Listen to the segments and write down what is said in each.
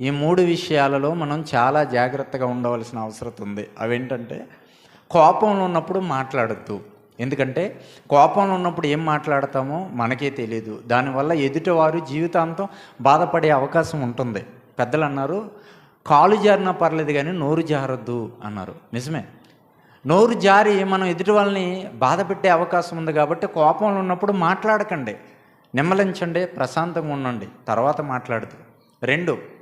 ఈ మూడు విషయాలలో మనం చాలా జాగ్రత్తగా ఉండవలసిన అవసరం ఉంది. అవేంటంటే కోపంలో ఉన్నప్పుడు మాట్లాడద్దు. ఎందుకంటే కోపంలో ఉన్నప్పుడు ఏం మాట్లాడతామో మనకే తెలియదు దానివల్ల ఎదుటివారు జీవితాంతం బాధపడే అవకాశం ఉంటుంది. పెద్దలు అన్నారు కాలు జారినా పర్లేదు కానీ నోరు జారొద్దు అన్నారు. నిజమే. నోరు జారి మనం ఎదుటి వాళ్ళని బాధ పెట్టే అవకాశం ఉంది కాబట్టి కోపంలో ఉన్నప్పుడు మాట్లాడకండి. నిమ్మలించండి ప్రశాంతంగా ఉండండి. తర్వాత మాట్లాడదు. రెండు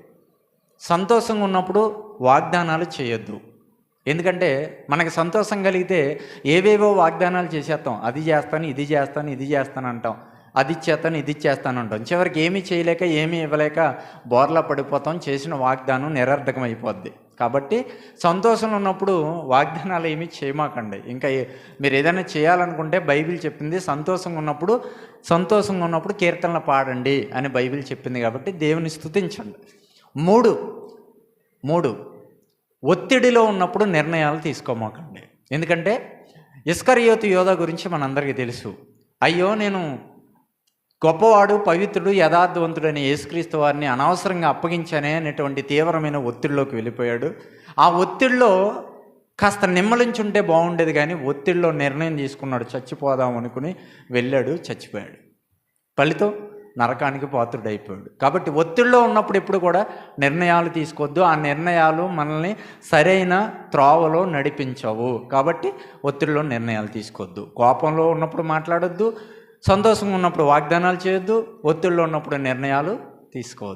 సంతోషంగా ఉన్నప్పుడు వాగ్దానాలు చేయొద్దు. ఎందుకంటే మనకి సంతోషం కలిగితే ఏవేవో వాగ్దానాలు చేసేస్తాం. అది చేస్తాను ఇది చేస్తాను ఇది చేస్తాను అంటాం. అది ఇచ్చేస్తాను ఇది ఇచ్చేస్తాను అంటాం. చివరికి ఏమీ చేయలేక ఏమీ ఇవ్వలేక బోర్లా పడిపోతాం. చేసిన వాగ్దానం నిరర్థకం అయిపోద్ది కాబట్టి సంతోషంలో ఉన్నప్పుడు వాగ్దానాలు ఏమీ చేయమాకండి. ఇంకా మీరు ఏదైనా చేయాలనుకుంటే బైబిల్ చెప్పింది సంతోషంగా ఉన్నప్పుడు సంతోషంగా ఉన్నప్పుడు కీర్తనలు పాడండి అని బైబిల్ చెప్పింది కాబట్టి దేవుని స్థుతించండి మూడు. మూడు. ఒత్తిడిలో ఉన్నప్పుడు నిర్ణయాలు తీసుకోమాకండి. ఎందుకంటే ఇస్కరియోతు యోధ గురించి మనందరికీ తెలుసు. అయ్యో నేను గొప్పవాడు పవిత్రుడు యథార్థవంతుడు అనే యేసుక్రీస్తు వారిని అనవసరంగా అప్పగించానే అనేటువంటి తీవ్రమైన ఒత్తిడిలోకి వెళ్ళిపోయాడు. ఆ ఒత్తిడిలో కాస్త నిమ్మలించుంటే బాగుండేది కానీ ఒత్తిడిలో నిర్ణయం తీసుకున్నాడు చచ్చిపోదాం అనుకుని వెళ్ళాడు చచ్చిపోయాడు. ఫలితం? నరకానికి పాత్రుడైపోయాడు. కాబట్టి ఒత్తిడిలో ఉన్నప్పుడు ఎప్పుడు కూడా నిర్ణయాలు తీసుకోవద్దు. ఆ నిర్ణయాలు మనల్ని సరైన త్రోవలో నడిపించవు. కాబట్టి ఒత్తిడిలో నిర్ణయాలు తీసుకోవద్దు. కోపంలో ఉన్నప్పుడు మాట్లాడొద్దు. సంతోషంగా ఉన్నప్పుడు వాగ్దానాలు చేయొద్దు. ఒత్తిడిలో ఉన్నప్పుడు నిర్ణయాలు తీసుకోవద్దు.